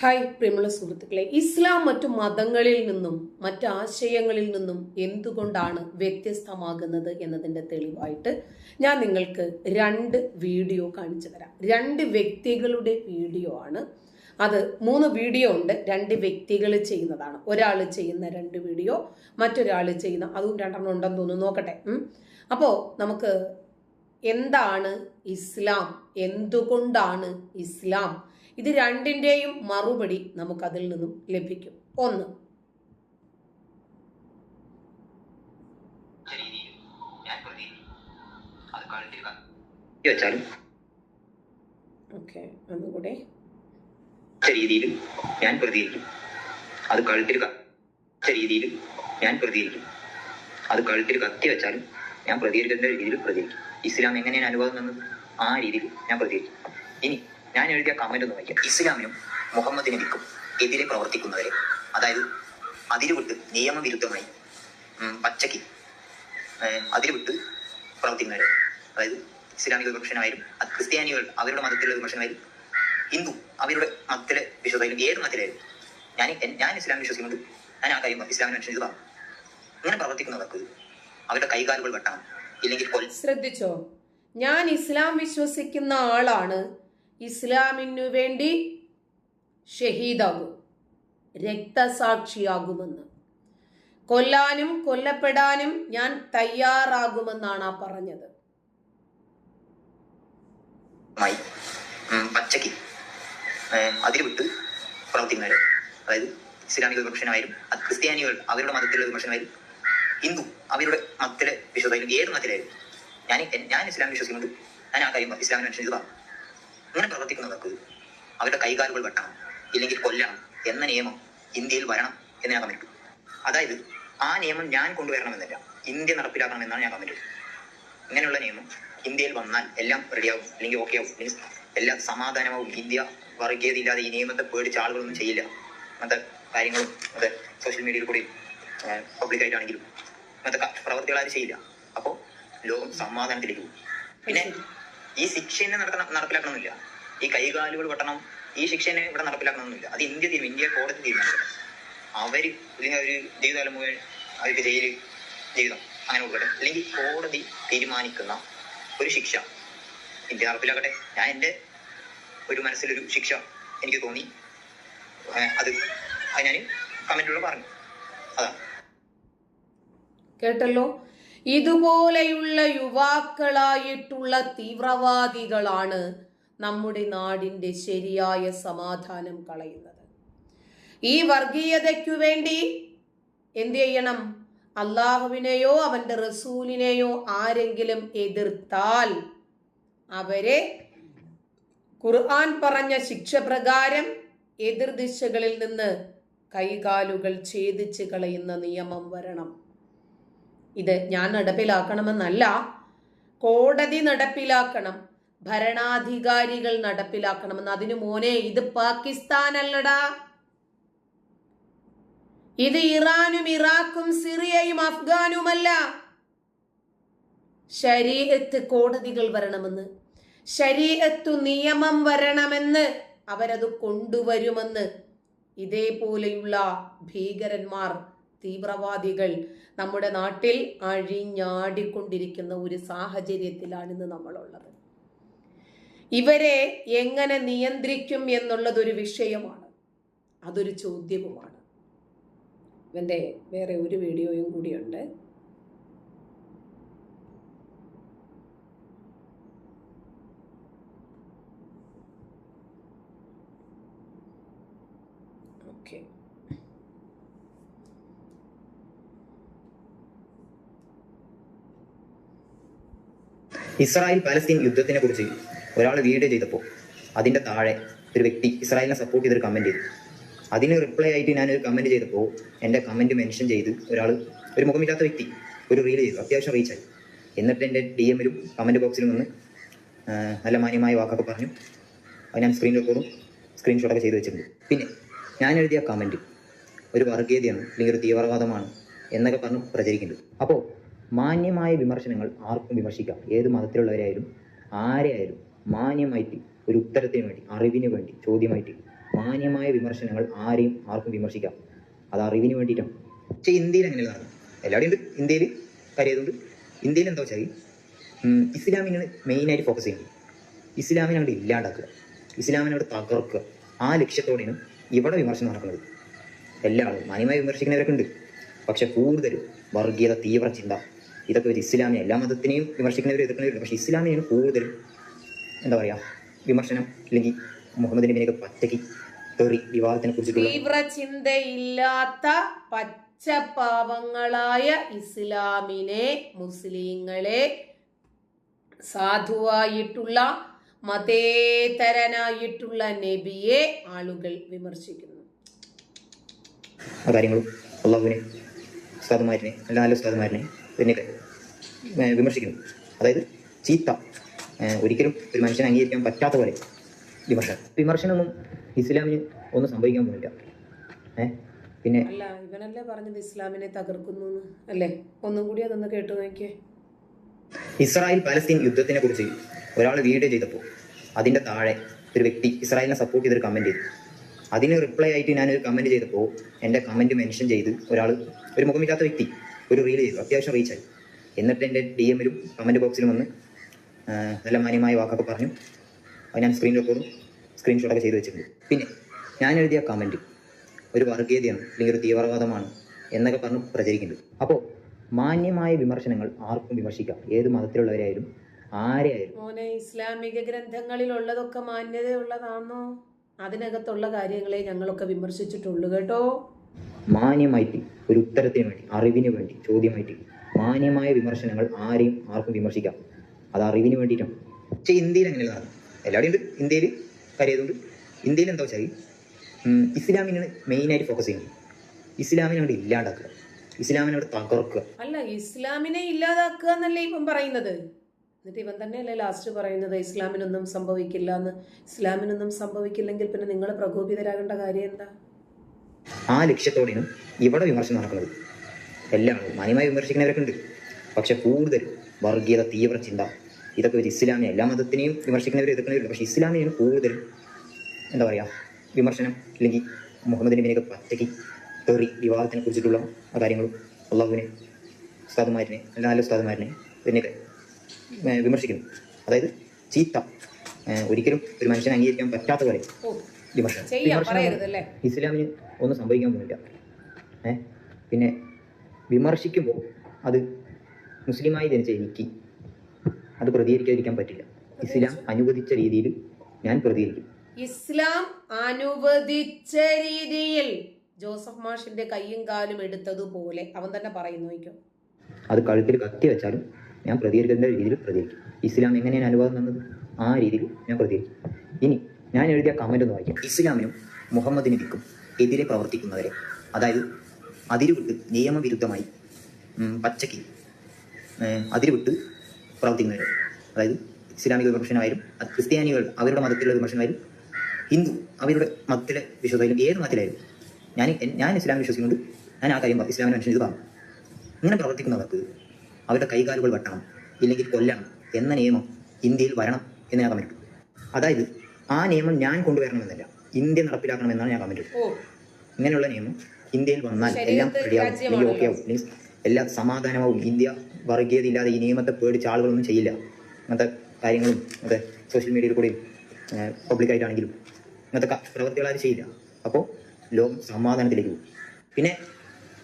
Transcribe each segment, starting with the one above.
Hi പ്രിയമുള്ള സുഹൃത്തുക്കളെ ഇസ്ലാം മറ്റു മതങ്ങളിൽ നിന്നും മറ്റ് ആശയങ്ങളിൽ നിന്നും എന്തുകൊണ്ടാണ് വ്യത്യസ്തമാകുന്നത് എന്നതിന്റെ തെളിവായിട്ട് ഞാൻ നിങ്ങൾക്ക് രണ്ട് വീഡിയോ കാണിച്ചു തരാം. രണ്ട് വ്യക്തികളുടെ വീഡിയോ ആണ്. അത് മൂന്ന് വീഡിയോ ഉണ്ട്. രണ്ട് വ്യക്തികൾ ചെയ്യുന്നതാണ്. ഒരാൾ ചെയ്യുന്ന രണ്ട് വീഡിയോ മറ്റൊരാൾ ചെയ്യുന്ന അതും രണ്ടെണ്ണം ഉണ്ടെന്ന് തോന്നുന്നു. നോക്കട്ടെ. അപ്പോൾ നമുക്ക് എന്താണ് ഇസ്ലാം? എന്തുകൊണ്ടാണ് ഇസ്ലാം? ഇത് രണ്ടിന്റെയും മറുപടി നമുക്കതിൽ നിന്നും ലഭിക്കും. ഒന്ന്. ഞാൻ പ്രതികരിക്കും. അത് കഴുത്തിൽ ഓക്കെ ഒന്നുകൂടെ. രീതിയിലും ഞാൻ പ്രതികരിക്കും. അത് കഴുത്തിൽ ക- ഉച്ച രീതിയിലും ഞാൻ പ്രതികരിക്കും. അത് കഴുത്തിൽ കത്തി വെച്ചാലും ഞാൻ പ്രതികരിക്കുന്ന രീതിയിൽ പ്രതികരിക്കും. ഇസ്ലാം എങ്ങനെയാണ് അനുഭവം തന്നത്? ആ രീതിയിൽ ഞാൻ പ്രതികരിക്കും. ഇനി ഞാൻ എഴുതിയ കമന്റ് ഒന്ന് വായിക്കാം. ഇസ്ലാമിനും മുഹമ്മദ് നബിക്കും എതിരെ പ്രവർത്തിക്കുന്നവരെ. അതായത് അതിരുവിട്ട് നിയമവിരുദ്ധമായി പച്ചയ്ക്ക് അതിരുവിട്ട് പ്രവർത്തിക്കുന്നവരെ. അതായത് ഇസ്ലാമിക വിമർശനമായാലും ക്രിസ്ത്യാനികൾ അവരുടെ മതത്തിലുള്ള വിമർശനമായാലും ഹിന്ദു അവരുടെ മതത്തിലെ വിശ്വാസമായാലും ഏത് മതത്തിലായാലും ഞാൻ ഞാൻ ഇസ്ലാം വിശ്വസിക്കുന്നത് ഞാൻ ആ കാര്യം ഇസ്ലാമിനെ മനുഷ്യൻ ഇതാണ് ഇങ്ങനെ പ്രവർത്തിക്കുന്നവർക്ക് അവരുടെ കൈകാലുകൾ വെട്ടണം. ഇല്ലെങ്കിൽ കൊൽ ശ്രദ്ധിച്ചോ? ഞാൻ ഇസ്ലാം വിശ്വസിക്കുന്ന ആളാണ്. ഇസ്ലാമിനു വേണ്ടി ഷഹീദാകും രക്തസാക്ഷിയാകുമെന്ന്. കൊല്ലാനും കൊല്ലപ്പെടാനും ഞാൻ തയ്യാറാകുമെന്നാണ് ആ പറഞ്ഞത്. പച്ചയ്ക്ക്. ഏഹ്, അതിരുവിട്ട് പ്രവർത്തിക്കുന്നവരെ അതായത് ഇസ്ലാമിക വിമർശനമായാലും ക്രിസ്ത്യാനികൾ അവരുടെ മതത്തിലുള്ള വിമർശനമായാലും ഹിന്ദു അവരുടെ മതത്തിലെ വിശ്വാസമായാലും ഏത് മതത്തിലായാലും ഞാൻ ഞാൻ ഇസ്ലാം വിശ്വസിക്കുന്നുണ്ട്. ഞാൻ ആ കാര്യം ഇസ്ലാമിനെ അനുസരിച്ച് ഇങ്ങനെ പ്രവർത്തിക്കുന്നവർക്ക് അവരുടെ കൈകാലുകൾ വെട്ടണം ഇല്ലെങ്കിൽ കൊല്ലണം എന്ന നിയമം ഇന്ത്യയിൽ വരണം എന്ന് ഞാൻ കമ്മിറ്റു അതായത് ആ നിയമം ഞാൻ കൊണ്ടുവരണമെന്നില്ല ഇന്ത്യ നടപ്പിലാക്കണമെന്നാണ് ഞാൻ പറഞ്ഞത് ഇങ്ങനെയുള്ള നിയമം ഇന്ത്യയിൽ വന്നാൽ എല്ലാം റെഡിയാവും അല്ലെങ്കിൽ ഓക്കെ ആവും. മീൻസ് എല്ലാം സമാധാനമാവും. ഇന്ത്യ വർഗീയതയില്ലാതെ ഈ നിയമത്തെ പേടിച്ച ആളുകളൊന്നും ചെയ്യില്ല. അങ്ങനത്തെ കാര്യങ്ങളും അത് സോഷ്യൽ മീഡിയയിൽ കൂടി പബ്ലിക്കായിട്ടാണെങ്കിലും അങ്ങനത്തെ പ്രവർത്തികൾ ആരും ചെയ്യില്ല. അപ്പോൾ ലോകം സമാധാനത്തിലേക്ക് പോകും. പിന്നെ ഈ ശിക്ഷ തന്നെ നടത്തണം നടപ്പിലാക്കണമെന്നില്ല ഈ കൈകാലുകൾ വെട്ടണം ഈ ശിക്ഷ തന്നെ ഇവിടെ നടപ്പിലാക്കണമെന്നില്ല അത് ഇന്ത്യ തീരുമാനം ഇന്ത്യ കോടതി തീരുമാനിക്കണം. അവർ ഇതിനെ ഒരു ജീവിതകാലം മുഴുവൻ അവർക്ക് ജയിൽ ജീവിതം അങ്ങനെ കൊടുക്കട്ടെ. അല്ലെങ്കിൽ കോടതി തീരുമാനിക്കുന്ന ഒരു ശിക്ഷ. ഇന്ത്യ നടപ്പിലാക്കട്ടെ. ഞാൻ എന്റെ ഒരു മനസ്സിലൊരു ശിക്ഷ എനിക്ക് തോന്നി. അത് അത് ഞാൻ കമന്റിലൂടെ പറഞ്ഞു. അതാണ്. കേട്ടല്ലോ? ഇതുപോലെയുള്ള യുവാക്കളായിട്ടുള്ള തീവ്രവാദികളാണ് നമ്മുടെ നാടിന്റെ ശരിയായ സമാധാനം കളയുന്നത്. ഈ വർഗീയതയ്ക്കു വേണ്ടി എന്ത് ചെയ്യണം? അള്ളാഹുവിനെയോ അവന്റെ റസൂലിനെയോ ആരെങ്കിലും എതിർത്താൽ അവരെ ഖുർആൻ പറഞ്ഞ ശിക്ഷ പ്രകാരം എതിർദിശകളിൽ നിന്ന് കൈകാലുകൾ ഛേദിച്ച് കളയുന്ന നിയമം വരണം. ഇത് ഞാൻ നടപ്പിലാക്കണമെന്നല്ല. കോടതി നടപ്പിലാക്കണം. ഭരണാധികാരികൾ നടപ്പിലാക്കണമെന്ന്. അതിനു മോനെ ഇത് പാകിസ്ഥാനല്ലടാ. ഇത് ഇറാനും ഇറാഖും സിറിയയും അഫ്ഗാനുമല്ല. ശരീരത്ത് കോടതികൾ വരണമെന്ന്. ശരീരത്തു നിയമം വരണമെന്ന് അവരത് കൊണ്ടുവരുമെന്ന്. ഇതേപോലെയുള്ള ഭീകരന്മാർ തീവ്രവാദികൾ നമ്മുടെ നാട്ടിൽ അഴിഞ്ഞാടിക്കൊണ്ടിരിക്കുന്ന ഒരു സാഹചര്യത്തിലാണ് ഇന്ന് നമ്മളുള്ളത്. ഇവരെ എങ്ങനെ നിയന്ത്രിക്കും എന്നുള്ളതൊരു വിഷയമാണ്. അതൊരു ചോദ്യവുമാണ്. ഇവന്റെ വേറെ ഒരു വീഡിയോയും കൂടിയുണ്ട് ഓക്കെ ഇസ്രായേൽ പാലസ്തീൻ യുദ്ധത്തിനെ കുറിച്ച് ഒരാൾ വീഡിയോ ചെയ്തപ്പോൾ അതിന്റെ താഴെ ഒരു വ്യക്തി ഇസ്രായേലിനെ സപ്പോർട്ട് ചെയ്തൊരു കമന്റ് ചെയ്തു. അതിന് റിപ്ലൈ ആയിട്ട് ഞാൻ ഒരു കമന്റ് ചെയ്തപ്പോൾ എന്റെ കമന്റ് മെൻഷൻ ചെയ്ത് ഒരാൾ ഒരു മുഖമില്ലാത്ത വ്യക്തി ഒരു റീൽ ചെയ്തു. അത്യാവശ്യം റീച്ചായി എന്നിട്ട് എന്റെ ഡി എമ്മിലും കമന്റ് ബോക്സിലും വന്ന് നല്ല മാന്യമായ വാക്കൊക്കെ പറഞ്ഞു. അത് ഞാൻ സ്ക്രീൻ റെക്കോർഡും സ്ക്രീൻഷോട്ടൊക്കെ ചെയ്ത് വെച്ചിട്ടുണ്ട്. പിന്നെ ഞാൻ എഴുതിയ കമന്റ് ഒരു വർഗീയതയാണ് അല്ലെങ്കിൽ ഒരു തീവ്രവാദമാണ് എന്നൊക്കെ പറഞ്ഞ് പ്രചരിക്കുന്നുണ്ട് അപ്പോൾ മാന്യമായ വിമർശനങ്ങൾ ആർക്കും വിമർശിക്കാം. ഏത് മതത്തിലുള്ളവരായാലും ആരെയായാലും മാന്യമായിട്ട് ഒരു ഉത്തരത്തിന് വേണ്ടി അറിവിന് വേണ്ടി ചോദ്യമായിട്ട് മാന്യമായ വിമർശനങ്ങൾ ആരെയും ആർക്കും വിമർശിക്കാം. അത് അറിവിന് വേണ്ടിയിട്ടാണ്. പക്ഷേ ഇന്ത്യയിൽ അങ്ങനെയുള്ള എല്ലാവരും ഉണ്ട്. ഇന്ത്യയിൽ കരുതുന്നുണ്ട് ഇന്ത്യയിൽ എന്താ വെച്ചാൽ ഇസ്ലാമിനെ മെയിനായിട്ട് ഫോക്കസ് ചെയ്യുന്നത്. ഇസ്ലാമിനെ അവിടെ ഇല്ലാണ്ടാക്കുക. ഇസ്ലാമിനെ അവിടെ തകർക്കുക. ആ ലക്ഷ്യത്തോടെയാണ് ഇവിടെ വിമർശനം നടക്കുന്നത്. എല്ലാവരും മാന്യമായി വിമർശിക്കുന്നവരൊക്കെ ഉണ്ട്. പക്ഷെ കൂടുതലും വർഗീയത തീവ്ര ചിന്ത ഇതൊക്കെ ഒരു ഇസ്ലാമിയ എല്ലാ മതത്തിനെയും വിമർശിക്കുന്നവർ എതിർക്കുന്നവരുണ്ട് പക്ഷേ ഇസ്ലാമിയാണ് കൂടുതൽ എന്താ പറയുക വിമർശനം അല്ലെങ്കിൽ മുഹമ്മദ് നബിനെയൊക്കെ പറ്റയ്ക്ക് തെറി വിവാദത്തിനെ കുറിച്ചിട്ടുള്ള തീവ്ര ചിന്തയില്ലാത്ത പച്ചപ്പാവങ്ങളായ ഇസ്ലാമിനെ മുസ്ലിങ്ങളെ സാധുവായിട്ടുള്ള മതേതരനായിട്ടുള്ള നബിയെ ആളുകൾ വിമർശിക്കുന്നു. ആ കാര്യങ്ങളും അള്ളാഹുവിനെ ഉസ്താദുമാരിനെ എല്ലാ ഉസ്താദുമാരിനെ ഇതിനെയൊക്കെ വിമർശിക്കുന്നു. അതായത് ചീത്ത. ഒരിക്കലും ഒരു മനുഷ്യനെ അംഗീകരിക്കാൻ പറ്റാത്ത പോലെ വിമർശനം. വിമർശനമൊന്നും ഇസ്ലാമിന് ഒന്നും സംഭവിക്കാൻ പോകില്ല ഏഹ് പിന്നെ അല്ല ഇവനല്ലേ പറഞ്ഞത് ഇസ്ലാമിനെ തകർക്കുന്നു അല്ലേ? ഒന്നും കൂടി അതൊന്ന് കേട്ടു നോക്കിയേ. ഇസ്രായേൽ പലസ്തീൻ യുദ്ധത്തിനെ കുറിച്ച് ഒരാൾ വീഡിയോ ചെയ്തപ്പോൾ അതിന്റെ താഴെ ഒരു വ്യക്തി ഇസ്രായേലിനെ സപ്പോർട്ട് ചെയ്തൊരു കമന്റ് ചെയ്തു. അതിന് റിപ്ലൈ ആയിട്ട് ഞാനൊരു കമന്റ് ചെയ്തപ്പോൾ എന്റെ കമന്റ് മെൻഷൻ ചെയ്ത് ഒരാൾ ഒരു മുഖമില്ലാത്ത വ്യക്തി ഒരു റീൽ ചെയ്തു. അത്യാവശ്യം റീച്ചായി എന്നിട്ട് എന്റെ ഡി എമ്മിലും കമന്റ് ബോക്സിലും വന്ന് നല്ല മാന്യമായ വാക്കൊക്കെ പറഞ്ഞു. അത് ഞാൻ സ്ക്രീൻ റെക്കോർഡും സ്ക്രീൻഷോട്ടൊക്കെ ചെയ്തു വെച്ചിട്ടുണ്ട്. പിന്നെ ഞാൻ എഴുതിയ കമന്റ് ഒരു വർഗീയതയാണ് അല്ലെങ്കിൽ ഒരു തീവ്രവാദമാണ് എന്നൊക്കെ പറഞ്ഞ് പ്രചരിക്കുന്നുണ്ട്. അപ്പോൾ മാന്യമായ വിമർശനങ്ങൾ ആർക്കും വിമർശിക്കാം. ഏത് മതത്തിലുള്ളവരായാലും ആരെയായാലും. മോനെ ഇസ്ലാമിക ഗ്രന്ഥങ്ങളിലുള്ളതൊക്കെ മാന്യതയുള്ളതാണോ അതിനകത്തുള്ള കാര്യങ്ങളെ ഞങ്ങളൊക്കെ വിമർശിച്ചിട്ടുള്ളൂ കേട്ടോ. മാന്യമായിട്ട് ഒരു ഉത്തരത്തിന് വേണ്ടി അറിവിന് വേണ്ടി ചോദ്യമായിട്ട് മാന്യമായ വിമർശനങ്ങൾ ആരെയും ആർക്കും വിമർശിക്കാം. അത് അറിവിന് വേണ്ടിയിട്ടാണ്. പക്ഷേ ഇന്ത്യയിൽ അങ്ങനെയല്ല. നടക്കുന്നത് എല്ലാവരും ഉണ്ട്. ഇന്ത്യയിൽ കാര്യമായതുകൊണ്ട് ഇന്ത്യയിൽ എന്താ വെച്ചാൽ ഇസ്ലാമിനാണ് മെയിനായിട്ട് ഫോക്കസ് ചെയ്യുന്നത്. ഇസ്ലാമിനെ അവിടെ ഇല്ലാണ്ടാക്കുക. ഇസ്ലാമിനെ അവിടെ തകർക്കുക. അല്ല ഇസ്ലാമിനെ ഇല്ലാതാക്കുക എന്നല്ലേ ഇപ്പം പറയുന്നത്? എന്നിട്ട് ഇവൻ തന്നെയല്ലേ ലാസ്റ്റ് പറയുന്നത്? ഇസ്ലാമിനൊന്നും സംഭവിക്കില്ല എന്ന്. ഇസ്ലാമിനൊന്നും സംഭവിക്കില്ലെങ്കിൽ പിന്നെ നിങ്ങൾ പ്രകോപിതരാകേണ്ട കാര്യം എന്താ? ആ ലക്ഷ്യത്തോടെയാണ് ഇവിടെ വിമർശനം നടക്കുന്നത്. എല്ലാം മാന്യമായി വിമർശിക്കുന്നവരൊക്കെ ഉണ്ട് പക്ഷെ കൂടുതലും വർഗീയത തീവ്ര ചിന്ത ഇതൊക്കെ ഒരു ഇസ്ലാമിയ എല്ലാ മതത്തിനെയും വിമർശിക്കുന്നവർ എതിർക്കുന്നവരുണ്ട്. പക്ഷെ ഇസ്ലാമിനെയാണ് കൂടുതലും എന്താ പറയുക വിമർശനം അല്ലെങ്കിൽ മുഹമ്മദ് നബിനെയൊക്കെ പറ്റയ്ക്ക് തെറി വിവാഹത്തിനെ കുറിച്ചിട്ടുള്ള ആ കാര്യങ്ങളും അള്ളാഹുവിനെ ഉസ്താദുമാരിനെ എല്ലാ നല്ല ഉസ്താദുമാരിനെ ഏർ വിമർശിക്കുന്നു. അതായത് ചീത്ത ഒരിക്കലും ഒരു മനുഷ്യനെ അംഗീകരിക്കാൻ പറ്റാത്ത ഓ. വിമർശനം. വിമർശനം ഇസ്ലാമിന് ഒന്നും സംഭവിക്കാൻ പോകുന്നില്ല. ഏ? പിന്നെ വിമർശിക്കുമ്പോൾ അത് മുസ്ലിമായി ജനിച്ച എനിക്ക് അത് പ്രതികരിക്കാതിരിക്കാൻ പറ്റില്ല. ഇസ്ലാം അനുവദിച്ച രീതിയിൽ ഞാൻ പ്രതികരിക്കും. ഇസ്ലാം അനുവദിച്ച രീതിയിൽ ജോസഫ് മാഷിന്റെ കയ്യും കാലും എടുത്തതുപോലെ അവൻ തന്നെ പറയുന്നു അത് കഴുത്തിൽ കത്തി വെച്ചാലും ഞാൻ പ്രതികരിക്കുന്ന രീതിയിൽ പ്രതികരിക്കും. ഇസ്ലാം എങ്ങനെയാണ് അനുവാദം തന്നത്? ആ രീതിയിൽ ഞാൻ പ്രതികരിക്കും. ഇനി ഞാൻ എഴുതിയ കമന്റ് ഒന്ന് വായിക്കാം. ഇസ്ലാമിനും മുഹമ്മദ് നബിക്കും എതിരെ പ്രവർത്തിക്കുന്നവരെ അതായത് അതിരുവിട്ട് നിയമവിരുദ്ധമായി പച്ചയ്ക്ക് അതിരുവിട്ട് പ്രവർത്തിക്കുന്നവരെ അതായത് ഇസ്ലാമിക വിമർശനമായാലും ക്രിസ്ത്യാനികൾ അവരുടെ മതത്തിലുള്ള വിമർശനമായാലും ഹിന്ദു അവരുടെ മതത്തിലെ വിശ്വാസമായാലും ഏത് മതത്തിലായാലും ഞാൻ ഞാൻ ഇസ്ലാമിൽ വിശ്വസിക്കുന്നുണ്ട് ഞാൻ ആ കാര്യം ഇസ്ലാമിനെ മനുഷ്യൻ ഇത് പറഞ്ഞു ഇങ്ങനെ പ്രവർത്തിക്കുന്നവർക്ക് അവരുടെ കൈകാലുകൾ വെട്ടണം ഇല്ലെങ്കിൽ കൊല്ലണം എന്ന നിയമം ഇന്ത്യയിൽ വരണം എന്ന് ഞാൻ അതായത് ആ നിയമം ഞാൻ കൊണ്ടുവരണമെന്നല്ല. ഇന്ത്യ നടപ്പിലാക്കണമെന്നാണ് ഞാൻ കമന്റ് ഇങ്ങനെയുള്ള നിയമം ഇന്ത്യയിൽ വന്നാൽ എല്ലാം റെഡിയാവും. ഓക്കെ ആവും. മീൻസ് എല്ലാം സമാധാനമാവും. ഇന്ത്യ വർഗീയത ഇല്ലാതെ ഈ നിയമത്തെ പേടിച്ച ആളുകളൊന്നും ചെയ്യില്ല. അങ്ങനത്തെ കാര്യങ്ങളും അതെ സോഷ്യൽ മീഡിയയിൽ കൂടെയും പബ്ലിക്കായിട്ടാണെങ്കിലും അങ്ങനത്തെ ക- പ്രവൃത്തികൾ ആരും ചെയ്യില്ല. അപ്പോൾ ലോകം സമാധാനത്തിലേക്ക് പോകും. പിന്നെ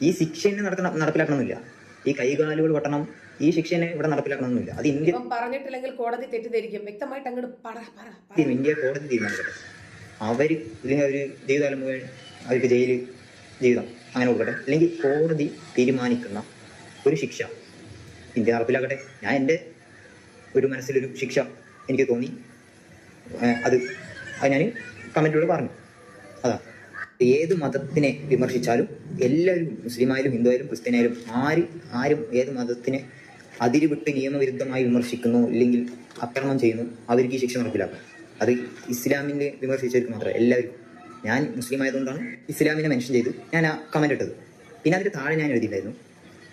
ഈ ശിക്ഷ നടത്തണം നടപ്പിലാക്കണമെന്നില്ല. ഈ കൈകാലുകൾ വെട്ടണം ഈ ശിക്ഷനെ ഇവിടെ നടപ്പിലാക്കണമെന്നില്ല അത് ഇന്ത്യ പറഞ്ഞിട്ടില്ലെങ്കിൽ കോടതി തെറ്റിദ്ധരിക്കും. വ്യക്തമായിട്ട് അങ്ങോട്ട് പറ പറ ഇന്ത്യ കോടതി തീരുമാനിക്കട്ടെ. അവർ ഇതിന് ഒരു ജീവിതകാലം മുഴുവൻ അവർക്ക് ജയിലിൽ ജീവിതം അങ്ങനെ കൊടുക്കട്ടെ. അല്ലെങ്കിൽ കോടതി തീരുമാനിക്കുന്ന ഒരു ശിക്ഷ ഇന്ത്യ നടപ്പിലാക്കട്ടെ. ഞാൻ എന്റെ ഒരു മനസ്സിലൊരു ശിക്ഷ എനിക്ക് തോന്നി. അത് അത് ഞാൻ കമന്റിലൂടെ പറഞ്ഞു. അതാ. ഏത് മതത്തിനെ വിമർശിച്ചാലും എല്ലാവരും മുസ്ലിമായാലും ഹിന്ദു ആയാലും ക്രിസ്ത്യനായാലും ആര് ആരും ഏത് മതത്തിനെ അതിരുവിട്ട് നിയമവിരുദ്ധമായി വിമർശിക്കുന്നു ഇല്ലെങ്കിൽ ആക്രമണം ചെയ്യുന്നു അവർക്ക് ഈ ശിക്ഷ നടപ്പിലാക്കും. അത് ഇസ്ലാമിനെ വിമർശിച്ചവർക്ക് മാത്രമേ എല്ലാവർക്കും. ഞാൻ മുസ്ലിം ആയതുകൊണ്ടാണ് ഇസ്ലാമിനെ മെൻഷൻ ചെയ്ത് ഞാൻ ആ കമന്റ് ഇട്ടത്. പിന്നെ അതിന്റെ താഴെ ഞാൻ എഴുതിയിട്ടുണ്ടായിരുന്നു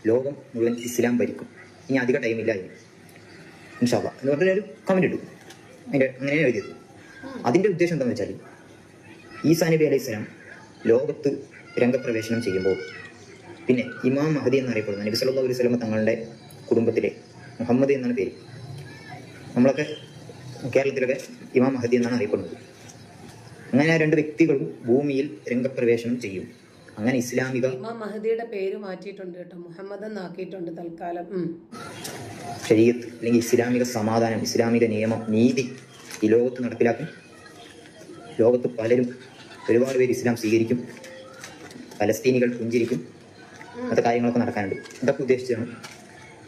ലോകം മുഴുവൻ ഇസ്ലാം ഭരിക്കും. ഇനി അധിക ടൈമില്ല അതിന് ഇൻഷാബ എന്ന് പറഞ്ഞിട്ട് ഒരു കമന്റ് ഇട്ടു. അതിന്റെ അങ്ങനെയാണ് എഴുതിയത്. അതിന്റെ ഉദ്ദേശം എന്താണെന്ന് വെച്ചാൽ ഈ നബി അലൈഹി സ്വലാം ലോകത്ത് രംഗപ്രവേശനം ചെയ്യുമ്പോൾ പിന്നെ ഇമാം മഹദി എന്നറിയപ്പെടുന്ന നബി സല്ലല്ലാഹു അലൈഹി സ്വലമ തങ്ങളുടെ കുടുംബത്തിലെ മുഹമ്മദ് എന്നാണ് പേര്. നമ്മളൊക്കെ കേരളത്തിലൊക്കെ ഇമാം മഹദി എന്നാണ് അറിയപ്പെടുന്നത്. അങ്ങനെ ആ രണ്ട് വ്യക്തികളും ഭൂമിയിൽ രംഗപ്രവേശനം ചെയ്യും. അങ്ങനെ ഇസ്ലാമിക ഇമാം മഹദിയുടെ പേര് മാറ്റിയിട്ടുണ്ട് കേട്ടോ. മുഹമ്മദ് എന്നാക്കിയിട്ടുണ്ട് തൽക്കാലം. ശരീരത്ത് അല്ലെങ്കിൽ ഇസ്ലാമിക സമാധാനം ഇസ്ലാമിക നിയമം നീതി ഈ ലോകത്ത് നടപ്പിലാക്കും. ലോകത്ത് പലരും ഒരുപാട് പേര് ഇസ്ലാം സ്വീകരിക്കും. പലസ്തീനികൾ പുഞ്ചിരിക്കും. അങ്ങനത്തെ കാര്യങ്ങളൊക്കെ നടക്കാനുണ്ട്. ഇതൊക്കെ ഉദ്ദേശിച്ചാണ്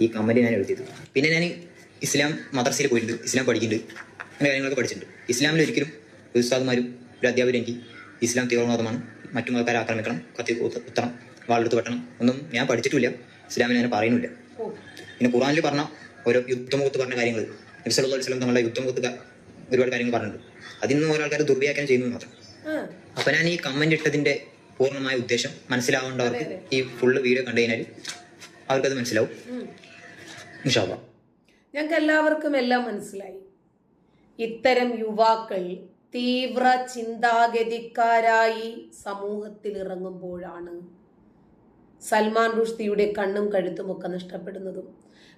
ഈ കമന്റ് ഞാൻ എഴുതിയത് പിന്നെ ഞാൻ ഇസ്ലാം മദ്രസയിൽ പോയിട്ടുണ്ട്. ഇസ്ലാം പഠിക്കുന്നുണ്ട്. അങ്ങനെ കാര്യങ്ങളൊക്കെ പഠിച്ചിട്ടുണ്ട്. ഇസ്ലാമിൽ ഒരിക്കലും ഒരു ഉസ്താദുമാരും ഒരു അധ്യാപകരും എനിക്ക് ഇസ്ലാം തീവ്രവാദമാണ് മറ്റു മതക്കാരെ ആക്രമിക്കണം കത്തി കുത്ത- കുത്തണം വാളെടുത്ത് വെട്ടണം ഒന്നും ഞാൻ പഠിച്ചിട്ടില്ല. ഇസ്ലാമിൽ ഞാൻ പറയുന്നില്ല. പിന്നെ ഖുറാനിൽ പറഞ്ഞ ഓരോ യുദ്ധമുഖത്ത് പറഞ്ഞ കാര്യങ്ങൾ നബി ഇസ്ലാം തങ്ങളുടെ യുദ്ധമുഖത്ത് ഒരുപാട് കാര്യങ്ങൾ പറഞ്ഞിട്ടുണ്ട്. അതിൽ നിന്ന് ഓരോ ആൾക്കാർ ദുർവ്യാഖ്യാനം ചെയ്യുന്നത് മാത്രം. അപ്പൊ ഞാൻ ഈ കമന്റ് ഇട്ടതിന്റെ പൂർണമായ ഉദ്ദേശം മനസ്സിലാവേണ്ടവർക്ക് ഈ ഫുള്ള് വീഡിയോ കണ്ടു കഴിഞ്ഞാൽ അവർക്കത് മനസ്സിലാവും. ഞങ്ങൾക്ക് എല്ലാവർക്കും എല്ലാം മനസ്സിലായി. ഇത്തരം യുവാക്കൾ തീവ്ര ചിന്താഗതിക്കാരായി സമൂഹത്തിൽ ഇറങ്ങുമ്പോഴാണ് സൽമാൻ റുഷ്ദിയുടെ കണ്ണും കഴുത്തും ഒക്കെ നഷ്ടപ്പെടുന്നതും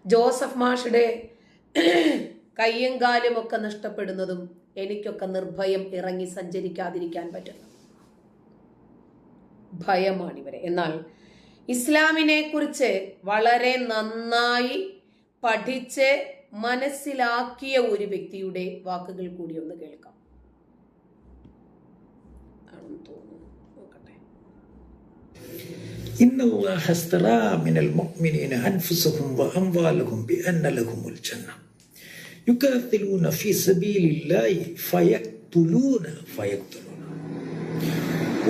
ജോസഫ് മാഷുടെ കയ്യും കാലും ഒക്കെ നഷ്ടപ്പെടുന്നതും എനിക്കൊക്കെ നിർഭയം ഇറങ്ങി സഞ്ചരിക്കാതിരിക്കാൻ പറ്റുന്നു. ഭയമാണിവരെ. എന്നാൽ ഇസ്ലാമിനെ കുറിച്ച് വളരെ നന്നായി പഠിച്ച് മനസ്സിലാക്കിയ ഒരു വ്യക്തിയുടെ വാക്കുകൾ കൂടി ഒന്ന് കേൾക്കാം ആണെന്ന് തോന്നുന്നു നോക്കട്ടെ إن الله اشترى من المؤمنين أنفسهم وأموالهم بأن لهم الجنة يقاتلون في سبيل الله فيقتلون فيقتلون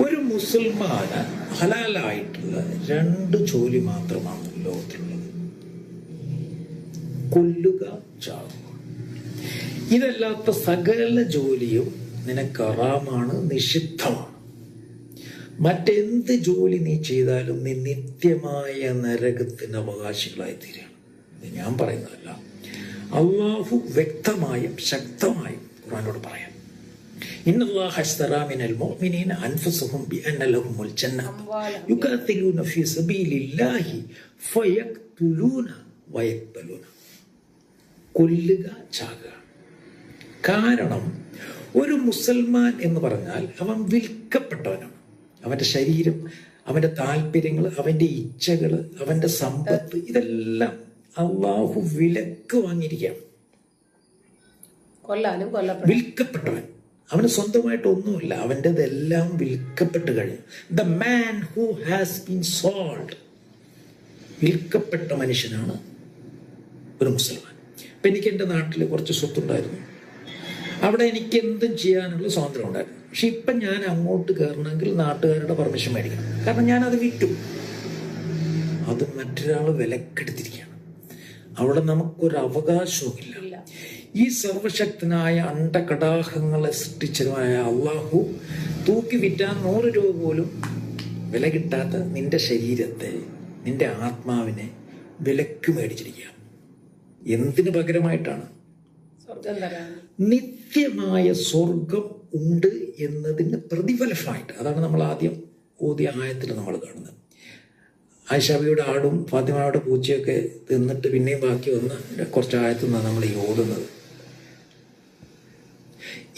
ഒരു മുസൽമാന് ഹലാലായിട്ടുള്ള രണ്ട് ജോലി മാത്രമാണ് ലോകത്തിലുള്ളത് കൊല്ലുക ചാവുക. ഇതല്ലാത്ത സകല ജോലിയും നിനക്ക് അറാമാണ് നിഷിദ്ധമാണ്. മറ്റെന്ത് ജോലി നീ ചെയ്താലും നീ നിത്യമായ നരകത്തിന് അവകാശികളായി തീരുകയാണ്. ഇത് ഞാൻ പറയുന്നതല്ല. അള്ളാഹു വ്യക്തമായും ശക്തമായും ഖുറാനോട് പറയാം. ഇന്നല്ലാഹ കൊല്ലുക ചാകുക. കാരണം ഒരു മുസൽമാൻ എന്ന് പറഞ്ഞാൽ അവൻ വിൽക്കപ്പെട്ടവനാണ്. അവന്റെ ശരീരം അവന്റെ താല്പര്യങ്ങൾ അവന്റെ ഇച്ഛകൾ അവന്റെ സമ്പത്ത് ഇതെല്ലാം അള്ളാഹു വിലക്ക് വാങ്ങിയിരിക്കുകയാണ്. കൊല്ലാനും വിൽക്കപ്പെട്ടവൻ. അവന് സ്വന്തമായിട്ട് ഒന്നുമില്ല. അവന്റെതെല്ലാം വിൽക്കപ്പെട്ട് കഴിഞ്ഞു. The man who has been sold വിൽക്കപ്പെട്ട മനുഷ്യനാണ് ഒരു മുസൽമാൻ. ഇപ്പം എനിക്ക് എന്റെ നാട്ടിൽ കുറച്ച് സ്വത്തുണ്ടായിരുന്നു. അവിടെ എനിക്ക് എന്തും ചെയ്യാനുള്ള സ്വാതന്ത്ര്യം ഉണ്ടായിരുന്നു. പക്ഷെ ഇപ്പം ഞാൻ അങ്ങോട്ട് കയറണമെങ്കിൽ നാട്ടുകാരുടെ പെർമിഷൻ മേടിക്കണം. കാരണം ഞാനത് വിറ്റു അത് മറ്റൊരാൾ വിലക്കെടുത്തിരിക്കുകയാണ്. അവിടെ നമുക്കൊരു അവകാശവുമില്ല. ഇല്ല. ഈ സർവശക്തനായ അണ്ടകടാഹങ്ങളെ സൃഷ്ടിച്ചതുമായ അള്ളാഹു തൂക്കി വിറ്റാൻ നൂറ് രൂപ പോലും വില കിട്ടാത്ത നിന്റെ ശരീരത്തെ നിന്റെ ആത്മാവിനെ വിലക്ക് മേടിച്ചിരിക്കുക എന്തിനു പകരമായിട്ടാണ്? നിത്യമായ സ്വർഗം ഉണ്ട് എന്നതിന് പ്രതിഫലമായിട്ട് അതാണ് നമ്മൾ ആദ്യം ഓതിയ ആയത്തിൽ നമ്മൾ കാണുന്നത്. ആയിഷാബിയുടെ ആടും ഫാത്തിമയുടെ പൂച്ചയൊക്കെ തിന്നിട്ട് പിന്നെയും ബാക്കി വന്ന് കുറച്ച് ആയത്തു നിന്നാണ് നമ്മൾ ഈ ഓടുന്നത്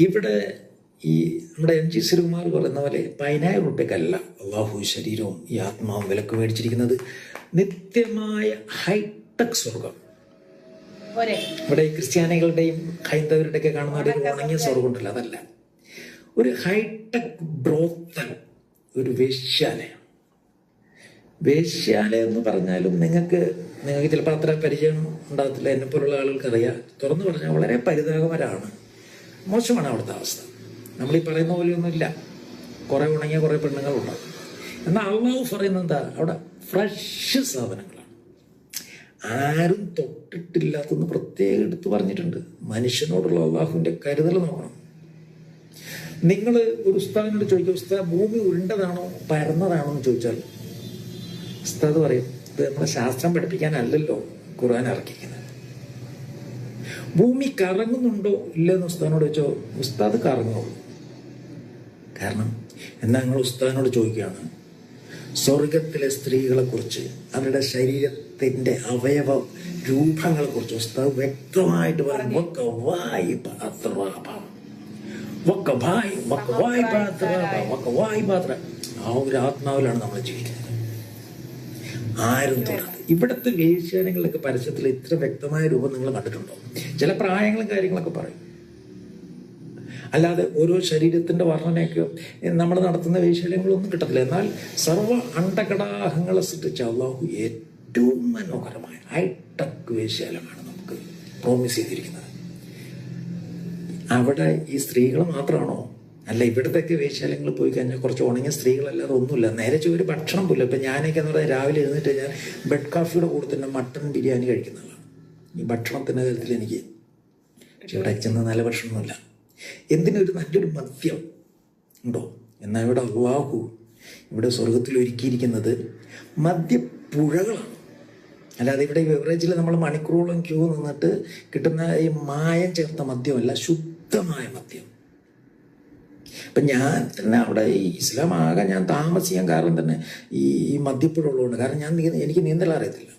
ഇവിടെ ഈ നമ്മുടെ എം ജി ശ്രീകുമാർ പറയുന്ന പോലെ പതിനായിരം റുപ്യക്കല്ല അള്ളാഹു ശരീരവും ഈ ആത്മാവും വിലക്ക് മേടിച്ചിരിക്കുന്നത് നിത്യമായ ഹൈടെക് സ്വർഗം. ഇവിടെ ഈ ക്രിസ്ത്യാനികളുടെയും ഹൈന്ദവരുടെയൊക്കെ കാണുന്ന ഒരു ഉണങ്ങിയ സ്വർഗമുണ്ടല്ലോ അതല്ല. ഒരു ഹൈടെക് ബ്രോത്തൽ ഒരു വേശ്യാലയം. വേശ്യാലയം എന്ന് പറഞ്ഞാലും നിങ്ങൾക്ക് നിങ്ങൾക്ക് ചിലപ്പോൾ അത്ര പരിചയം ഉണ്ടാകത്തില്ല എന്നെ പോലുള്ള ആളുകൾക്ക് അറിയാം തുറന്നു പറഞ്ഞാൽ വളരെ പരിതാപകരമാണ്. മോശമാണ് അവിടുത്തെ അവസ്ഥ. നമ്മൾ ഈ പറയുന്ന പോലെയൊന്നുമില്ല. കുറേ ഉണങ്ങിയ കുറേ പെണ്ണുങ്ങളുണ്ട് എന്നാൽ അള്ളാഹു പറയുന്നത് എന്താ? അവിടെ ഫ്രഷ് സാധനങ്ങളാണ് ആരും തൊട്ടിട്ടില്ലാത്തെന്ന് പ്രത്യേകം എടുത്തു പറഞ്ഞിട്ടുണ്ട്. മനുഷ്യനോടുള്ള അള്ളാഹുവിന്റെ കരുതൽ നോക്കണം. നിങ്ങൾ ഒരു ഉസ്താദിനോട് ചോദിക്കുക ഉസ്താദ് ഭൂമി ഉരുണ്ടതാണോ പരന്നതാണോ എന്ന് ചോദിച്ചാൽ ഉസ്താദ് പറയും ഇത് നമ്മളെ ശാസ്ത്രം പഠിപ്പിക്കാനല്ലല്ലോ ഖുർആൻ ഇറക്കിക്കുന്നത് ഭൂമി കറങ്ങുന്നുണ്ടോ ഇല്ലെന്ന് ഉസ്താദിനോട് ചോദിച്ചോ ഉസ്താദ് കറങ്ങുള്ളൂ കാരണം എന്നാൽ നിങ്ങൾ ഉസ്താദിനോട് ചോദിക്കുകയാണ് സ്വർഗത്തിലെ സ്ത്രീകളെ കുറിച്ച് അവരുടെ ശരീരത്തിന്റെ അവയവ രൂപങ്ങളെ കുറിച്ച് ഉസ്താദ് വ്യക്തമായിട്ട് പറഞ്ഞു "വക്ക വായി പാത്രാപ. വക്ക ഭായ് വക്ക വായ് പാത്രാപ. വക്ക വായ് പാത്ര. ഒരു ആത്മാവിലാണ് നമ്മൾ ജീവിക്കുന്നത്. ആരും തൊടാതെ. ഇവിടുത്തെ വേശ്യാനങ്ങളിലൊക്കെ പരസ്യത്തിൽ ഇത്ര വ്യക്തമായ രൂപം നിങ്ങൾ കണ്ടിട്ടുണ്ടോ? ചില പ്രായങ്ങളും കാര്യങ്ങളൊക്കെ പറയും. അല്ലാതെ ഓരോ ശരീരത്തിന്റെ വർണനയൊക്കെ നമ്മൾ നടത്തുന്ന വേശ്യാലയങ്ങളൊന്നും കിട്ടത്തില്ല. എന്നാൽ സർവ അണ്ടകടാഹങ്ങളെ സൃഷ്ടിച്ച അള്ളാഹു ഏറ്റവും മനോഹരമായ ഹൈടെക് വേശ്യാലയമാണ് നമുക്ക് പ്രോമിസ് ചെയ്തിരിക്കുന്നത്. അവിടെ ഈ സ്ത്രീകൾ മാത്രമാണോ? അല്ല ഇവിടത്തെയൊക്കെ വേശ്യാലയങ്ങൾ പോയി കഴിഞ്ഞാൽ കുറച്ച് ഉണങ്ങിയ സ്ത്രീകളല്ലാതെ ഒന്നുമില്ല. നേരെ ഒരു ഭക്ഷണം പോലും. ഇപ്പം ഞാനൊക്കെ എന്ന് പറഞ്ഞാൽ രാവിലെ എഴുന്നേറ്റ് ഞാൻ ബെഡ് കാഫിയുടെ കൂടെ തന്നെ മട്ടൺ ബിരിയാണി കഴിക്കുന്നതാണ്. ഈ ഭക്ഷണത്തിന്റെ കാര്യത്തിൽ എനിക്ക് പക്ഷെ ഇവിടെ ചെന്ന് നല്ല ഭക്ഷണമൊന്നുമില്ല. എന്തിനൊരു നല്ലൊരു മദ്യം ഉണ്ടോ? എന്നാൽ ഇവിടെ അള്ളാഹു ഇവിടെ സ്വർഗത്തിൽ ഒരുക്കിയിരിക്കുന്നത് മദ്യപ്പുഴകളാണ്. അല്ലാതെ ഇവിടെ ബെവറേജിൽ നമ്മൾ മണിക്കൂറോളം ക്യൂ നിന്നിട്ട് കിട്ടുന്ന ഈ മായം ചേർത്ത മദ്യമല്ല ശുദ്ധമായ മദ്യം. അപ്പം ഞാൻ തന്നെ അവിടെ ഈ ഇസ്ലാം ആകെ ഞാൻ താമസിക്കാൻ കാരണം തന്നെ ഈ ഈ മദ്യപ്പുഴ ഉള്ളതുകൊണ്ട്. കാരണം ഞാൻ എനിക്ക് നീന്തൽ അറിയത്തില്ല.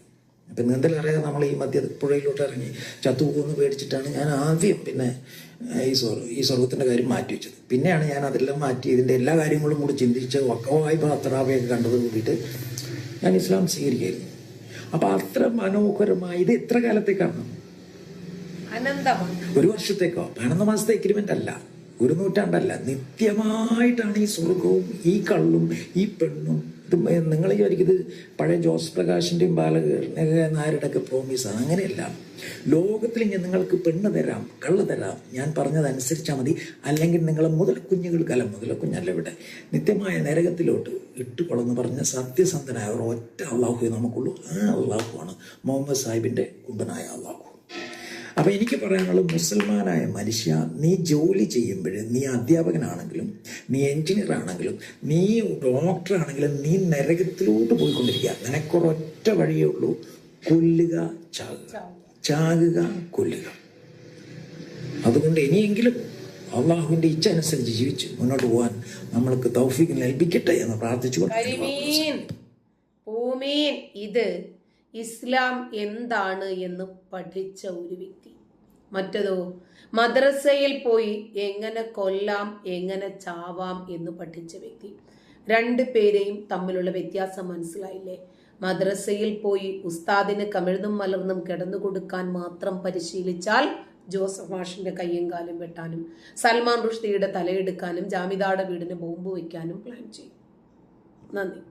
അപ്പം നീന്തൽ അറിയാതെ നമ്മൾ ഈ മദ്യപ്പുഴയിലോട്ട് ഇറങ്ങി ചത്തുപോകുന്നു പേടിച്ചിട്ടാണ് ഞാൻ ആദ്യം പിന്നെ ഈ സ്വർഗ ഈ സ്വർഗത്തിന്റെ കാര്യം മാറ്റി വെച്ചത്. പിന്നെയാണ് ഞാൻ അതെല്ലാം മാറ്റി ഇതിന്റെ എല്ലാ കാര്യങ്ങളും കൂടി ചിന്തിച്ച് വക്കവായ്പ അത്രാവയൊക്കെ കണ്ടത് കൂടിയിട്ട് ഞാൻ ഇസ്ലാം സ്വീകരിക്കായിരുന്നു അപ്പം അത്ര മനോഹരമായി ഇത് എത്ര കാലത്തേക്കാണ്? ഒരു വർഷത്തേക്കോ? പതിനൊന്ന് മാസത്തെ എഗ്രിമെന്റ് അല്ല. ഒരു നൂറ്റാണ്ടല്ല. നിത്യമായിട്ടാണ് ഈ സ്വർഗവും ഈ കള്ളും ഈ പെണ്ണും. ഇത് നിങ്ങൾ വിചാരിക്കുന്നത് പഴയ ജോസ് പ്രകാശിന്റെയും ബാലകൃഷ്ണ നായരുടെ ഒക്കെ പ്രോമിസാണ് അങ്ങനെയല്ല. ലോകത്തിൽ ഞാൻ നിങ്ങൾക്ക് പെണ്ണ് തരാം കള്ള് തരാം. ഞാൻ പറഞ്ഞതനുസരിച്ചാൽ മതി. അല്ലെങ്കിൽ നിങ്ങളെ മുതൽ കുഞ്ഞുങ്ങൾ കലം മുതൽ കുഞ്ഞല്ല ഇവിടെ. നിത്യമായ നരകത്തിലോട്ട് ഇട്ടുകൊള്ളെന്ന് പറഞ്ഞ സത്യസന്ധനായ ഒരു ഒറ്റ അള്ളാഹു നമുക്കുള്ളൂ. ആ അള്ളാഹുവാണ് മുഹമ്മദ് സാഹിബിന്റെ കുമ്പനായ അള്ളാഹു. അപ്പൊ എനിക്ക് പറയാനുള്ളത് മുസൽമാനായ മനുഷ്യ നീ ജോലി ചെയ്യുമ്പോൾ നീ അധ്യാപകനാണെങ്കിലും നീ എഞ്ചിനീയർ ആണെങ്കിലും നീ ഡോക്ടർ ആണെങ്കിലും നീ നരകത്തിലോട്ട് പോയിക്കൊണ്ടിരിക്കുക. നിനക്കൊരൊറ്റ വഴിയേ ഉള്ളൂ. കൊല്ലുക ചാകുക ചാകുക കൊല്ലുക. അതുകൊണ്ട് ഇനിയെങ്കിലും അള്ളാഹുവിന്റെ ഇച്ഛ അനുസരിച്ച് ജീവിച്ച് മുന്നോട്ട് പോകാൻ നമ്മൾക്ക് തൗഫീഖ് ലഭിക്കട്ടെ എന്ന് പ്രാർത്ഥിച്ചുകൊണ്ട് ഭൂമീൻ ഇത് ഇസ്ലാം എന്താണ് എന്ന് പഠിച്ച ഒരു വ്യക്തി. മറ്റതോ മദ്രസയിൽ പോയി എങ്ങനെ കൊല്ലാം എങ്ങനെ ചാവാം എന്ന് പഠിച്ച വ്യക്തി. രണ്ടു പേരെയും തമ്മിലുള്ള വ്യത്യാസം മനസ്സിലായില്ലേ? മദ്രസയിൽ പോയി ഉസ്താദിന് കമിഴ്ന്നും മലർന്നും കിടന്നു കൊടുക്കാൻ മാത്രം പരിശീലിച്ചാൽ ജോസഫ് മാഷിന്റെ കയ്യും കാലും വെട്ടാനും സൽമാൻ റുഷ്ദിയുടെ തലയെടുക്കാനും ജാമിദാടെ വീടിന് ബോംബ് വയ്ക്കാനും പ്ലാൻ ചെയ്യും. നന്ദി.